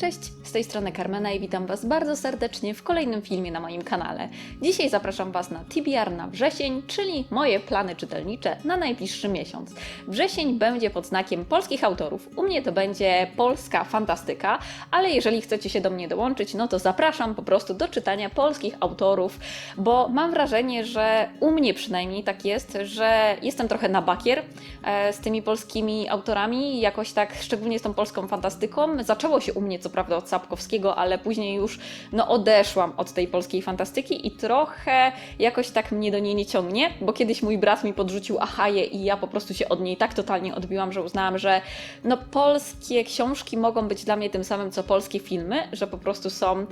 Cześć, z tej strony Carmena i witam Was bardzo serdecznie w kolejnym filmie na moim kanale. Dzisiaj zapraszam Was na TBR na wrzesień, czyli moje plany czytelnicze na najbliższy miesiąc. Wrzesień będzie pod znakiem polskich autorów. U mnie to będzie polska fantastyka, ale jeżeli chcecie się do mnie dołączyć, no to zapraszam po prostu do czytania polskich autorów, bo mam wrażenie, że u mnie przynajmniej tak jest, że jestem trochę na bakier e, z tymi polskimi autorami, jakoś tak, szczególnie z tą polską fantastyką. Zaczęło się u mnie co prawda od Sapkowskiego, ale później już no, odeszłam od tej polskiej fantastyki i trochę jakoś tak mnie do niej nie ciągnie, bo kiedyś mój brat mi podrzucił Ahaję i ja po prostu się od niej tak totalnie odbiłam, że uznałam, że no, polskie książki mogą być dla mnie tym samym co polskie filmy, że po prostu są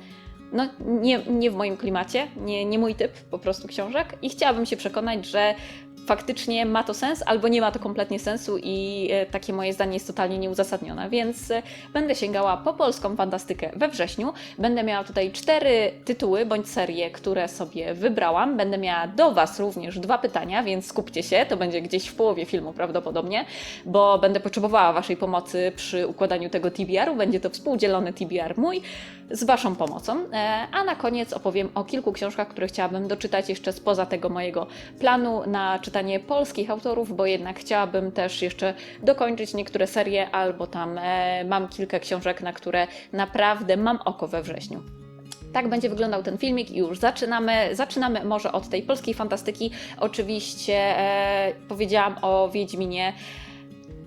no, nie, nie w moim klimacie, nie, nie mój typ po prostu książek. I chciałabym się przekonać, że faktycznie ma to sens, albo nie ma to kompletnie sensu i e, takie moje zdanie jest totalnie nieuzasadnione, więc e, będę sięgała po polską fantastykę we wrześniu. Będę miała tutaj cztery tytuły bądź serie, które sobie wybrałam. Będę miała do Was również dwa pytania, więc skupcie się, to będzie gdzieś w połowie filmu prawdopodobnie, bo będę potrzebowała Waszej pomocy przy układaniu tego TBR-u. Będzie to współdzielony TBR mój z Waszą pomocą. E, A na koniec opowiem o kilku książkach, które chciałabym doczytać jeszcze spoza tego mojego planu na czytanie polskich autorów, bo jednak chciałabym też jeszcze dokończyć niektóre serie, albo tam e, mam kilka książek, na które naprawdę mam oko we wrześniu. Tak będzie wyglądał ten filmik i już zaczynamy. Zaczynamy może od tej polskiej fantastyki. Oczywiście e, powiedziałam o Wiedźminie.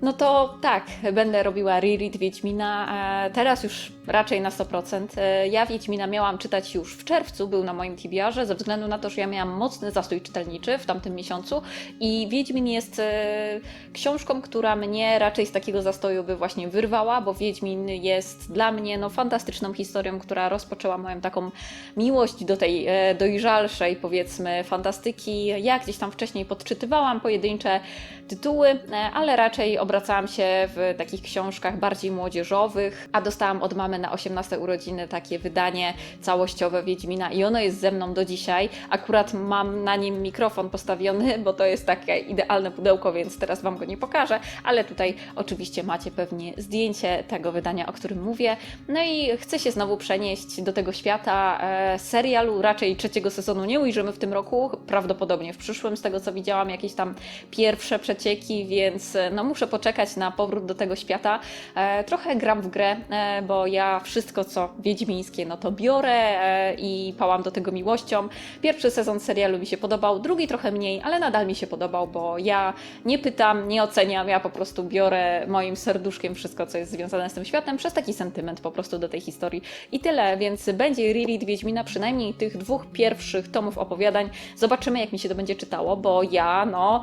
No to tak, będę robiła reread Wiedźmina. E, teraz już raczej na 100%. E, ja Wiedźmina miałam czytać już w czerwcu, był na moim TBR-ze, ze względu na to, że ja miałam mocny zastój czytelniczy w tamtym miesiącu i Wiedźmin jest e, książką, która mnie raczej z takiego zastoju by właśnie wyrwała, bo Wiedźmin jest dla mnie no, fantastyczną historią, która rozpoczęła moją taką miłość do tej dojrzalszej, powiedzmy, fantastyki. Ja gdzieś tam wcześniej podczytywałam pojedyncze tytuły, e, ale raczej obracałam się w takich książkach bardziej młodzieżowych, a dostałam od mamy na 18 urodziny takie wydanie całościowe Wiedźmina i ono jest ze mną do dzisiaj. Akurat mam na nim mikrofon postawiony, bo to jest takie idealne pudełko, więc teraz Wam go nie pokażę, ale tutaj oczywiście macie pewnie zdjęcie tego wydania, o którym mówię. No i chcę się znowu przenieść do tego świata e, serialu. Raczej trzeciego sezonu nie ujrzymy w tym roku, prawdopodobnie w przyszłym, z tego co widziałam, jakieś tam pierwsze przecieki, więc e, no muszę poczekać na powrót do tego świata. E, trochę gram w grę, e, bo ja wszystko co wiedźmińskie, no to biorę i pałam do tego miłością. Pierwszy sezon serialu mi się podobał, drugi trochę mniej, ale nadal mi się podobał, bo ja nie pytam, nie oceniam, ja po prostu biorę moim serduszkiem wszystko, co jest związane z tym światem, przez taki sentyment po prostu do tej historii. I tyle, więc będzie reread Wiedźmina, przynajmniej tych dwóch pierwszych tomów opowiadań. Zobaczymy, jak mi się to będzie czytało, bo ja, no,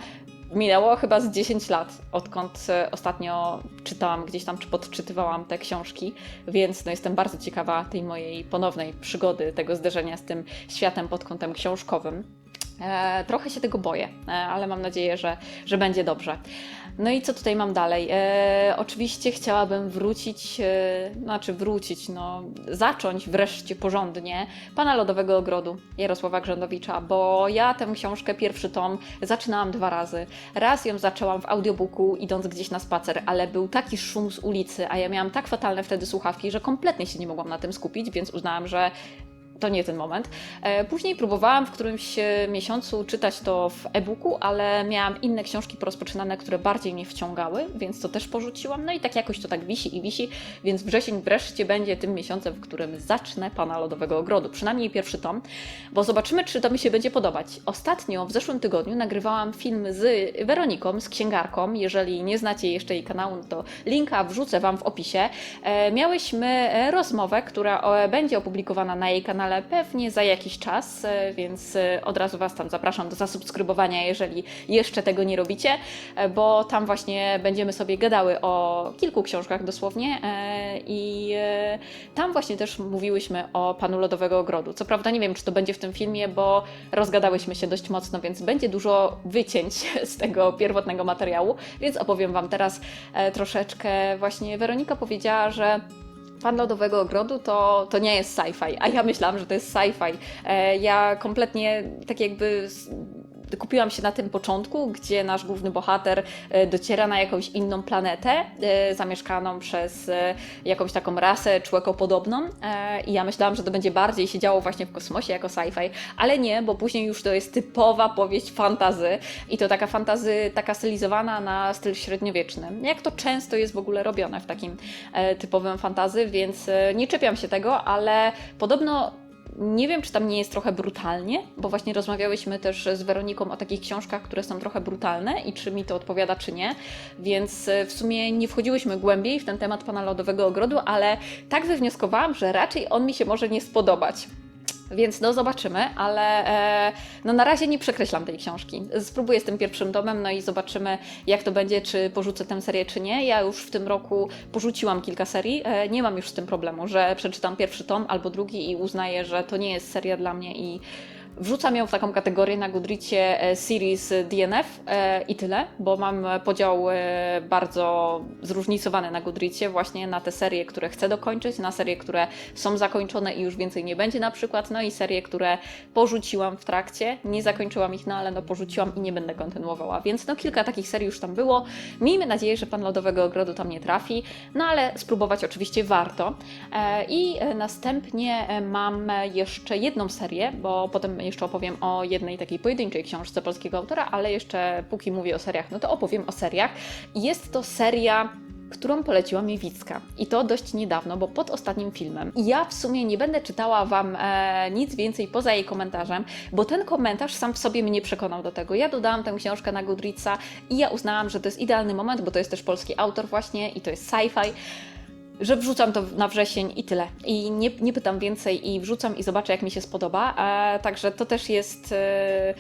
Minęło chyba z 10 lat, odkąd e, ostatnio czytałam gdzieś tam, czy podczytywałam te książki, więc no jestem bardzo ciekawa tej mojej ponownej przygody, tego zderzenia z tym światem pod kątem książkowym. E, trochę się tego boję, e, ale mam nadzieję, że, że będzie dobrze. No i co tutaj mam dalej? E, oczywiście chciałabym wrócić, e, znaczy wrócić, no zacząć wreszcie porządnie Pana Lodowego Ogrodu Jarosława Grzędowicza, bo ja tę książkę, pierwszy tom, zaczynałam dwa razy. Raz ją zaczęłam w audiobooku, idąc gdzieś na spacer, ale był taki szum z ulicy, a ja miałam tak fatalne wtedy słuchawki, że kompletnie się nie mogłam na tym skupić, więc uznałam, że to nie ten moment. E, Później próbowałam w którymś e, miesiącu czytać to w e-booku, ale miałam inne książki porozpoczynane, które bardziej mnie wciągały, więc to też porzuciłam. No i tak jakoś to tak wisi i wisi, więc wrzesień wreszcie będzie tym miesiącem, w którym zacznę Pana Lodowego Ogrodu. Przynajmniej pierwszy tom, bo zobaczymy, czy to mi się będzie podobać. Ostatnio, w zeszłym tygodniu, nagrywałam film z Weroniką, z księgarką. Jeżeli nie znacie jeszcze jej kanału, no to linka wrzucę Wam w opisie. E, Miałyśmy rozmowę, która będzie opublikowana na jej kanale pewnie za jakiś czas, e, więc e, od razu Was tam zapraszam do zasubskrybowania, jeżeli jeszcze tego nie robicie, e, bo tam właśnie będziemy sobie gadały o kilku książkach dosłownie i tam właśnie też mówiłyśmy o Panu Lodowego Ogrodu. Co prawda nie wiem, czy to będzie w tym filmie, bo rozgadałyśmy się dość mocno, więc będzie dużo wycięć z tego pierwotnego materiału, więc opowiem Wam teraz troszeczkę. Właśnie Weronika powiedziała, że Pan Lodowego Ogrodu to, to nie jest sci-fi, a ja myślałam, że to jest sci-fi. E, ja kompletnie tak jakby kupiłam się na tym początku, gdzie nasz główny bohater e, dociera na jakąś inną planetę, e, zamieszkaną przez e, jakąś taką rasę człekopodobną i ja myślałam, że to będzie bardziej się działo właśnie w kosmosie jako sci-fi, ale nie, bo później już to jest typowa powieść fantazy i to taka fantazy, taka stylizowana na styl średniowieczny. Jak to często jest w ogóle robione w takim typowym fantazy, więc nie czepiam się tego, ale podobno nie wiem, czy tam nie jest trochę brutalnie, bo właśnie rozmawiałyśmy też z Weroniką o takich książkach, które są trochę brutalne i czy mi to odpowiada, czy nie. Więc e, w sumie nie wchodziłyśmy głębiej w ten temat pana Lodowego Ogrodu, ale tak wywnioskowałam, że raczej on mi się może nie spodobać. Więc no zobaczymy, ale e, no na razie nie przekreślam tej książki. Spróbuję z tym pierwszym tomem, no i zobaczymy jak to będzie, czy porzucę tę serię, czy nie. Ja już w tym roku porzuciłam kilka serii, e, nie mam już z tym problemu, że przeczytam pierwszy tom albo drugi i uznaję, że to nie jest seria dla mnie i Wrzucam ją w taką kategorię na Goodreadzie e, Series DNF e, i tyle, bo mam podział e, bardzo zróżnicowany na Goodreadzie właśnie na te serie, które chcę dokończyć, na serie, które są zakończone i już więcej nie będzie na przykład, no i serie, które porzuciłam w trakcie, nie zakończyłam ich, no ale no porzuciłam i nie będę kontynuowała, więc no kilka takich serii już tam było. Miejmy nadzieję, że Pan Lodowego Ogrodu tam nie trafi, no ale spróbować oczywiście warto. I następnie mam jeszcze jedną serię, bo potem jeszcze opowiem o jednej takiej pojedynczej książce polskiego autora, ale jeszcze póki mówię o seriach, no to opowiem o seriach. Jest to seria którą poleciła mi Wicka. I to dość niedawno, bo pod ostatnim filmem. I ja w sumie nie będę czytała Wam e, nic więcej poza jej komentarzem, bo ten komentarz sam w sobie mnie przekonał do tego. Ja dodałam tę książkę na Goodreadsa i ja uznałam, że to jest idealny moment, bo to jest też polski autor właśnie i to jest sci-fi że wrzucam to na wrzesień i tyle. I nie, nie pytam więcej i wrzucam i zobaczę, jak mi się spodoba. A, także to też jest e,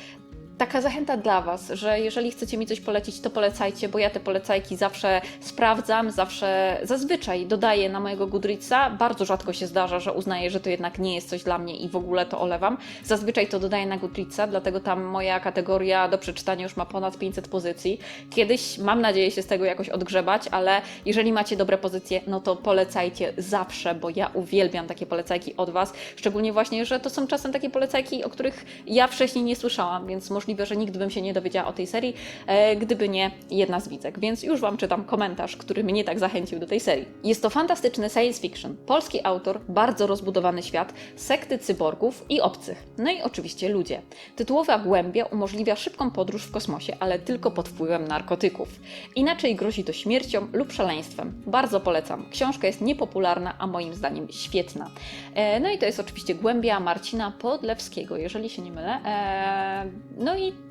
taka zachęta dla Was, że jeżeli chcecie mi coś polecić, to polecajcie, bo ja te polecajki zawsze sprawdzam, zawsze zazwyczaj dodaję na mojego Goodreadsa. Bardzo rzadko się zdarza, że uznaję, że to jednak nie jest coś dla mnie i w ogóle to olewam. Zazwyczaj to dodaję na Goodreadsa, dlatego tam moja kategoria do przeczytania już ma ponad 500 pozycji. Kiedyś mam nadzieję się z tego jakoś odgrzebać, ale jeżeli macie dobre pozycje, no to polecajcie zawsze, bo ja uwielbiam takie polecajki od Was. Szczególnie właśnie, że to są czasem takie polecajki, o których ja wcześniej nie słyszałam, więc może możliwe, że nigdy bym się nie dowiedziała o tej serii, e, gdyby nie jedna z widzek. Więc już Wam czytam komentarz, który mnie tak zachęcił do tej serii. Jest to fantastyczny science fiction. Polski autor, bardzo rozbudowany świat, sekty cyborgów i obcych. No i oczywiście ludzie. Tytułowa głębia umożliwia szybką podróż w kosmosie, ale tylko pod wpływem narkotyków. Inaczej grozi to śmiercią lub szaleństwem. Bardzo polecam. Książka jest niepopularna, a moim zdaniem świetna. E, no i to jest oczywiście głębia Marcina Podlewskiego, jeżeli się nie mylę. E, no i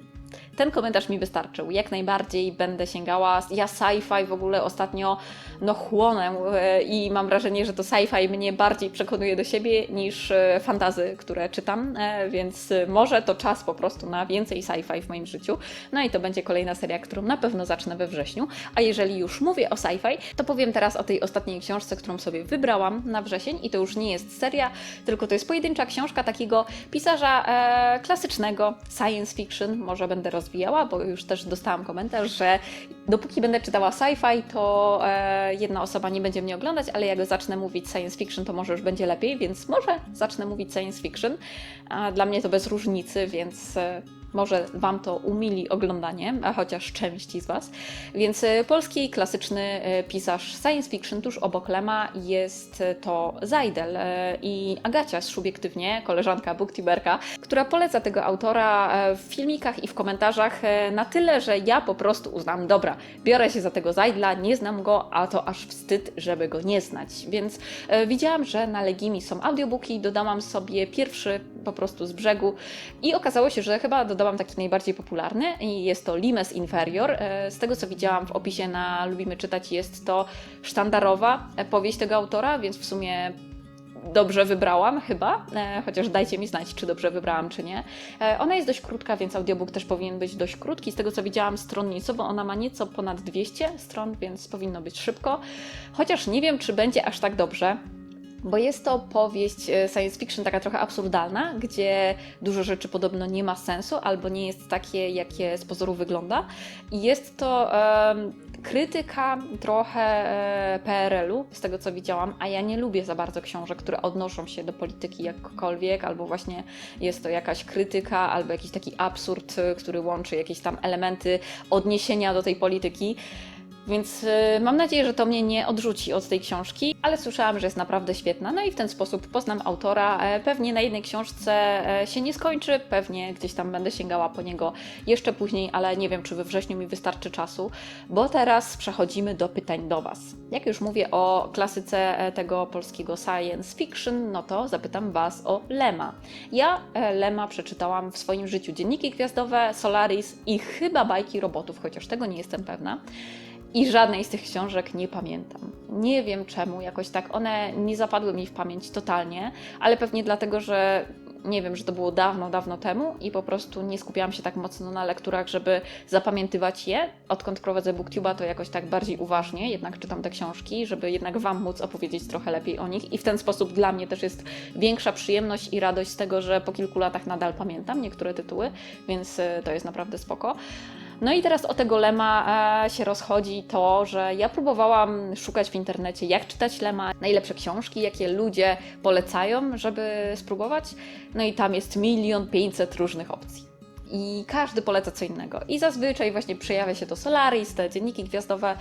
ten komentarz mi wystarczył. Jak najbardziej będę sięgała. Ja sci-fi w ogóle ostatnio no chłonę e, i mam wrażenie, że to sci-fi mnie bardziej przekonuje do siebie niż e, fantazy, które czytam, e, więc może to czas po prostu na więcej sci-fi w moim życiu. No i to będzie kolejna seria, którą na pewno zacznę we wrześniu. A jeżeli już mówię o sci-fi, to powiem teraz o tej ostatniej książce, którą sobie wybrałam na wrzesień i to już nie jest seria, tylko to jest pojedyncza książka takiego pisarza e, klasycznego science fiction. Może będę rozwijała, bo już też dostałam komentarz, że dopóki będę czytała sci-fi, to e, jedna osoba nie będzie mnie oglądać, ale jak zacznę mówić science fiction, to może już będzie lepiej, więc może zacznę mówić science fiction. A dla mnie to bez różnicy, więc e, może Wam to umili oglądanie, a chociaż części z Was. Więc e, polski klasyczny e, pisarz science fiction tuż obok Lema jest to Zajdel i Agacia subiektywnie, koleżanka booktuberka, która poleca tego autora w filmikach i w komentarzach na tyle, że ja po prostu uznam, dobra, biorę się za tego Zajdla, nie znam go, a to aż wstyd, żeby go nie znać. Więc widziałam, że na Legimi są audiobooki, dodałam sobie pierwszy po prostu z brzegu i okazało się, że chyba dodałam taki najbardziej popularny i jest to Limes Inferior. E, z tego co widziałam w opisie na Lubimy Czytać jest to sztandarowa powieść tego autora, więc w sumie dobrze wybrałam chyba, e, chociaż dajcie mi znać, czy dobrze wybrałam, czy nie. E, ona jest dość krótka, więc audiobook też powinien być dość krótki. Z tego co widziałam stronnicowo, ona ma nieco ponad 200 stron, więc powinno być szybko. Chociaż nie wiem, czy będzie aż tak dobrze bo jest to powieść e, science fiction taka trochę absurdalna, gdzie dużo rzeczy podobno nie ma sensu albo nie jest takie, jakie z pozoru wygląda. I jest to krytyka trochę e, PRL-u, z tego co widziałam, a ja nie lubię za bardzo książek, które odnoszą się do polityki jakkolwiek, albo właśnie jest to jakaś krytyka, albo jakiś taki absurd, e, który łączy jakieś tam elementy odniesienia do tej polityki. Więc y, mam nadzieję, że to mnie nie odrzuci od tej książki, ale słyszałam, że jest naprawdę świetna. No i w ten sposób poznam autora. E, Pewnie na jednej książce e, się nie skończy, pewnie gdzieś tam będę sięgała po niego jeszcze później, ale nie wiem, czy we wrześniu mi wystarczy czasu, bo teraz przechodzimy do pytań do Was. Jak już mówię o klasyce e, tego polskiego science fiction, no to zapytam Was o Lema. Ja Lema przeczytałam w swoim życiu. Dzienniki gwiazdowe, Solaris i chyba bajki robotów, chociaż tego nie jestem pewna. I żadnej z tych książek nie pamiętam. Nie wiem czemu, jakoś tak one nie zapadły mi w pamięć totalnie, ale pewnie dlatego, że nie wiem, że to było dawno, dawno temu i po prostu nie skupiałam się tak mocno na lekturach, żeby zapamiętywać je. Odkąd prowadzę Booktube'a, to jakoś tak bardziej uważnie jednak czytam te książki, żeby jednak Wam móc opowiedzieć trochę lepiej o nich i w ten sposób dla mnie też jest większa przyjemność i radość z tego, że po kilku latach nadal pamiętam niektóre tytuły, więc y, to jest naprawdę spoko. No i teraz o tego Lema e, się rozchodzi to, że ja próbowałam szukać w internecie, jak czytać Lema, najlepsze książki, jakie ludzie polecają, żeby spróbować. No i tam jest milion pięćset różnych opcji. I każdy poleca co innego. I zazwyczaj właśnie przejawia się to Solaris, te dzienniki gwiazdowe,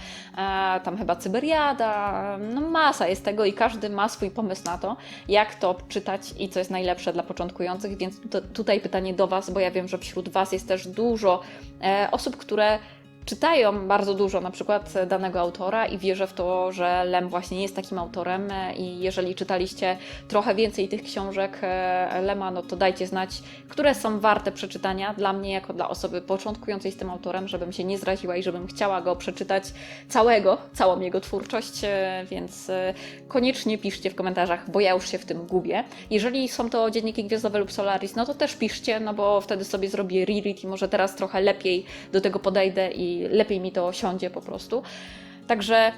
tam chyba Cyberiada, no masa jest tego i każdy ma swój pomysł na to, jak to czytać i co jest najlepsze dla początkujących, więc tutaj pytanie do Was, bo ja wiem, że wśród Was jest też dużo e, osób, które czytają bardzo dużo na przykład danego autora i wierzę w to, że Lem właśnie jest takim autorem i jeżeli czytaliście trochę więcej tych książek e, Lema, no to dajcie znać, które są warte przeczytania dla mnie jako dla osoby początkującej z tym autorem, żebym się nie zraziła i żebym chciała go przeczytać całego, całą jego twórczość, e, więc e, koniecznie piszcie w komentarzach, bo ja już się w tym gubię. Jeżeli są to dzienniki gwiazdowe lub Solaris, no to też piszcie, no bo wtedy sobie zrobię reread i może teraz trochę lepiej do tego podejdę i lepiej mi to siądzie po prostu. Także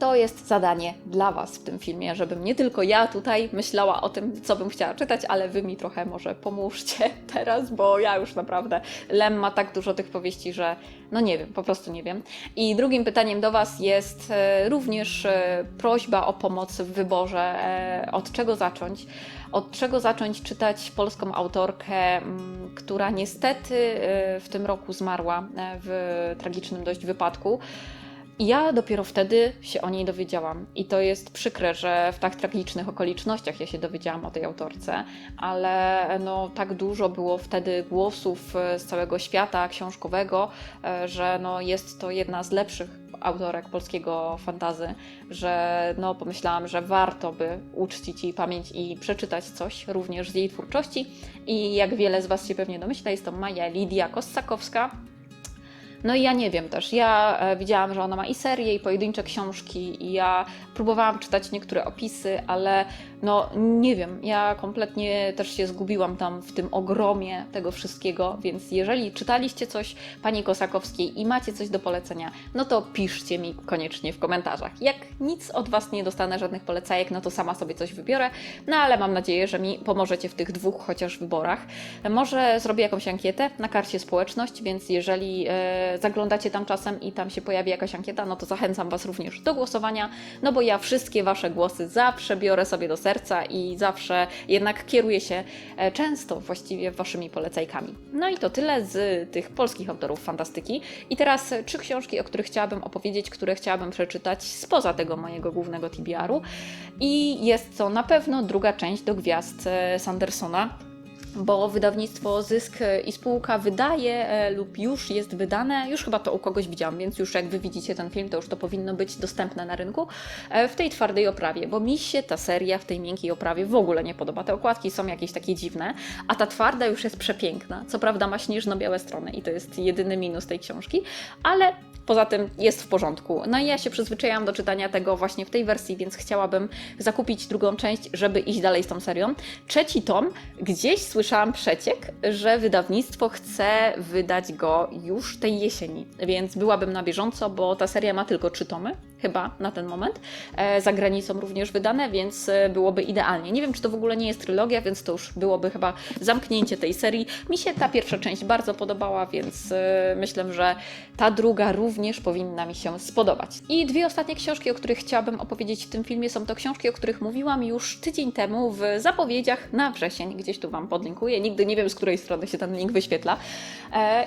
to jest zadanie dla Was w tym filmie, żebym nie tylko ja tutaj myślała o tym, co bym chciała czytać, ale Wy mi trochę może pomóżcie teraz, bo ja już naprawdę Lem ma tak dużo tych powieści, że no nie wiem, po prostu nie wiem. I drugim pytaniem do Was jest e, również e, prośba o pomoc w wyborze, e, od czego zacząć. Od czego zacząć czytać polską autorkę, mm, która niestety e, w tym roku zmarła e, w tragicznym dość wypadku. I ja dopiero wtedy się o niej dowiedziałam. I to jest przykre, że w tak tragicznych okolicznościach ja się dowiedziałam o tej autorce, ale no, tak dużo było wtedy głosów e, z całego świata książkowego, e, że no, jest to jedna z lepszych autorek polskiego fantazy, że no, pomyślałam, że warto by uczcić jej pamięć i przeczytać coś również z jej twórczości. I jak wiele z Was się pewnie domyśla, jest to Maja Lidia Kossakowska, no i ja nie wiem też. Ja e, widziałam, że ona ma i serię, i pojedyncze książki, i ja próbowałam czytać niektóre opisy, ale no nie wiem. Ja kompletnie też się zgubiłam tam w tym ogromie tego wszystkiego, więc jeżeli czytaliście coś pani Kosakowskiej i macie coś do polecenia, no to piszcie mi koniecznie w komentarzach. Jak nic od Was nie dostanę, żadnych polecajek, no to sama sobie coś wybiorę, no ale mam nadzieję, że mi pomożecie w tych dwóch chociaż wyborach. Może zrobię jakąś ankietę na karcie społeczność, więc jeżeli e, zaglądacie tam czasem i tam się pojawi jakaś ankieta, no to zachęcam Was również do głosowania, no bo ja wszystkie Wasze głosy zawsze biorę sobie do serca i zawsze jednak kieruję się e, często właściwie Waszymi polecajkami. No i to tyle z tych polskich autorów fantastyki. I teraz e, trzy książki, o których chciałabym opowiedzieć, które chciałabym przeczytać spoza tego mojego głównego TBR-u. I jest to na pewno druga część do Gwiazd e, Sandersona bo wydawnictwo Zysk i spółka wydaje e, lub już jest wydane, już chyba to u kogoś widziałam, więc już jak wy widzicie ten film, to już to powinno być dostępne na rynku e, w tej twardej oprawie, bo mi się ta seria w tej miękkiej oprawie w ogóle nie podoba. Te okładki są jakieś takie dziwne, a ta twarda już jest przepiękna. Co prawda ma śnieżno-białe strony i to jest jedyny minus tej książki, ale Poza tym jest w porządku. No i ja się przyzwyczaiłam do czytania tego właśnie w tej wersji, więc chciałabym zakupić drugą część, żeby iść dalej z tą serią. Trzeci tom, gdzieś słyszałam przeciek, że wydawnictwo chce wydać go już tej jesieni, więc byłabym na bieżąco, bo ta seria ma tylko trzy tomy chyba na ten moment, e, za granicą również wydane, więc e, byłoby idealnie. Nie wiem, czy to w ogóle nie jest trylogia, więc to już byłoby chyba zamknięcie tej serii. Mi się ta pierwsza część bardzo podobała, więc e, myślę, że ta druga również powinna mi się spodobać. I dwie ostatnie książki, o których chciałabym opowiedzieć w tym filmie, są to książki, o których mówiłam już tydzień temu w zapowiedziach na wrzesień. Gdzieś tu Wam podlinkuję. Nigdy nie wiem, z której strony się ten link wyświetla.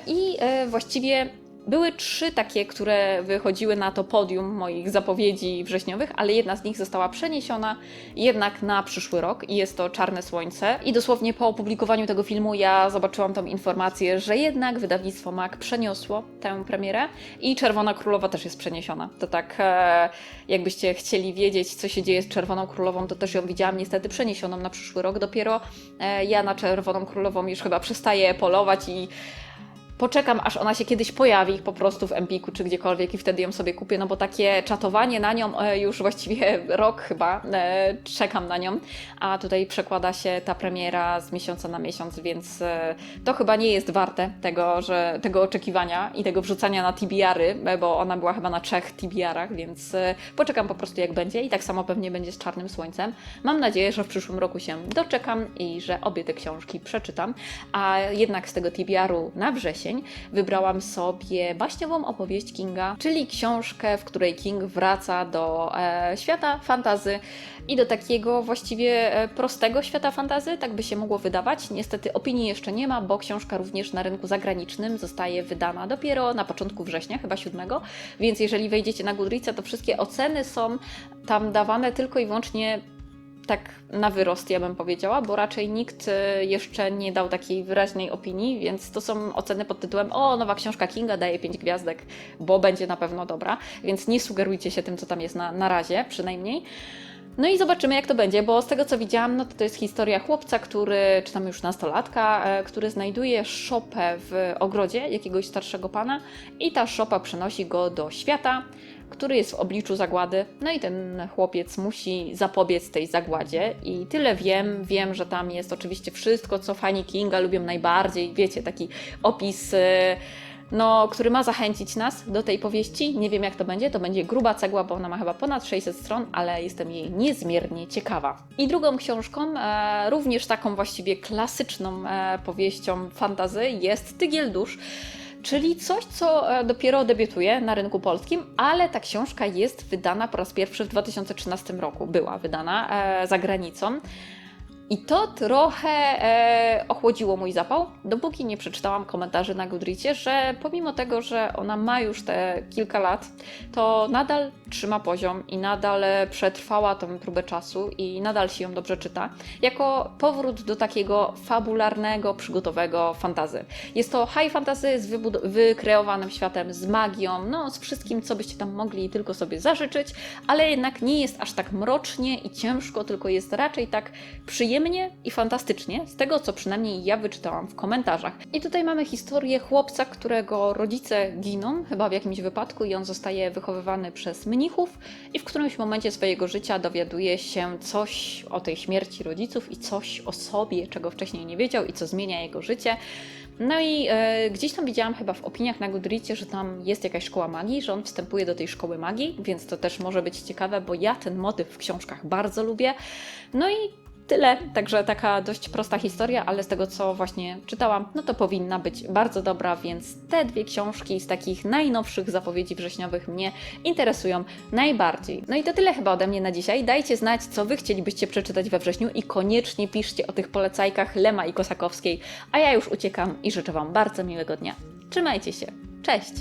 I właściwie były trzy takie, które wychodziły na to podium moich zapowiedzi wrześniowych, ale jedna z nich została przeniesiona jednak na przyszły rok i jest to Czarne Słońce. I dosłownie po opublikowaniu tego filmu ja zobaczyłam tą informację, że jednak wydawnictwo MAC przeniosło tę premierę i Czerwona Królowa też jest przeniesiona. To tak, e, jakbyście chcieli wiedzieć, co się dzieje z Czerwoną Królową, to też ją widziałam niestety przeniesioną na przyszły rok. Dopiero e, ja na Czerwoną Królową już chyba przestaję polować i poczekam, aż ona się kiedyś pojawi po prostu w Empiku czy gdziekolwiek i wtedy ją sobie kupię, no bo takie czatowanie na nią e, już właściwie rok chyba e, czekam na nią, a tutaj przekłada się ta premiera z miesiąca na miesiąc, więc e, to chyba nie jest warte tego, że, tego oczekiwania i tego wrzucania na TBR-y, bo ona była chyba na trzech TBR-ach, więc poczekam po prostu jak będzie i tak samo pewnie będzie z Czarnym Słońcem. Mam nadzieję, że w przyszłym roku się doczekam i że obie te książki przeczytam, a jednak z tego TBR-u na wrzesień wybrałam sobie baśniową opowieść Kinga, czyli książkę, w której King wraca do e, świata fantazy i do takiego właściwie e, prostego świata fantazy, tak by się mogło wydawać. Niestety opinii jeszcze nie ma, bo książka również na rynku zagranicznym zostaje wydana dopiero na początku września, chyba 7, więc jeżeli wejdziecie na Goodreadsa, to wszystkie oceny są tam dawane tylko i wyłącznie tak na wyrost, ja bym powiedziała, bo raczej nikt e, jeszcze nie dał takiej wyraźnej opinii, więc to są oceny pod tytułem o, nowa książka Kinga daje 5 gwiazdek, bo będzie na pewno dobra, więc nie sugerujcie się tym, co tam jest na, na razie przynajmniej. No i zobaczymy, jak to będzie, bo z tego co widziałam, no to to jest historia chłopca, który, czy tam już nastolatka, e, który znajduje szopę w ogrodzie jakiegoś starszego pana i ta szopa przenosi go do świata, który jest w obliczu zagłady. No i ten chłopiec musi zapobiec tej zagładzie. I tyle wiem. Wiem, że tam jest oczywiście wszystko, co fani Kinga lubią najbardziej. Wiecie, taki opis. e, No, który ma zachęcić nas do tej powieści. Nie wiem, jak to będzie. To będzie gruba cegła, bo ona ma chyba ponad 600 stron, ale jestem jej niezmiernie ciekawa. I drugą książką, e, również taką właściwie klasyczną e, powieścią fantazy, jest Tygiel Dusz czyli coś, co e, dopiero debiutuje na rynku polskim, ale ta książka jest wydana po raz pierwszy w 2013 roku. Była wydana e, za granicą. I to trochę e, ochłodziło mój zapał, dopóki nie przeczytałam komentarzy na Goodreadzie, że pomimo tego, że ona ma już te kilka lat, to nadal trzyma poziom i nadal e, przetrwała tą próbę czasu i nadal się ją dobrze czyta, jako powrót do takiego fabularnego, przygotowego fantazy. Jest to high fantasy z wykreowanym światem, z magią, no z wszystkim, co byście tam mogli tylko sobie zażyczyć, ale jednak nie jest aż tak mrocznie i ciężko, tylko jest raczej tak przyjemnie i fantastycznie, z tego co przynajmniej ja wyczytałam w komentarzach. I tutaj mamy historię chłopca, którego rodzice giną, chyba w jakimś wypadku, i on zostaje wychowywany przez mnichów, i w którymś momencie swojego życia dowiaduje się coś o tej śmierci rodziców i coś o sobie, czego wcześniej nie wiedział i co zmienia jego życie. No i e, gdzieś tam widziałam chyba w opiniach na Goodreadzie, że tam jest jakaś szkoła magii, że on wstępuje do tej szkoły magii, więc to też może być ciekawe, bo ja ten motyw w książkach bardzo lubię. No i tyle, także taka dość prosta historia, ale z tego co właśnie czytałam, no to powinna być bardzo dobra, więc te dwie książki z takich najnowszych zapowiedzi wrześniowych mnie interesują najbardziej. No i to tyle chyba ode mnie na dzisiaj. Dajcie znać, co wy chcielibyście przeczytać we wrześniu i koniecznie piszcie o tych polecajkach Lema i Kosakowskiej, a ja już uciekam i życzę wam bardzo miłego dnia. Trzymajcie się. Cześć!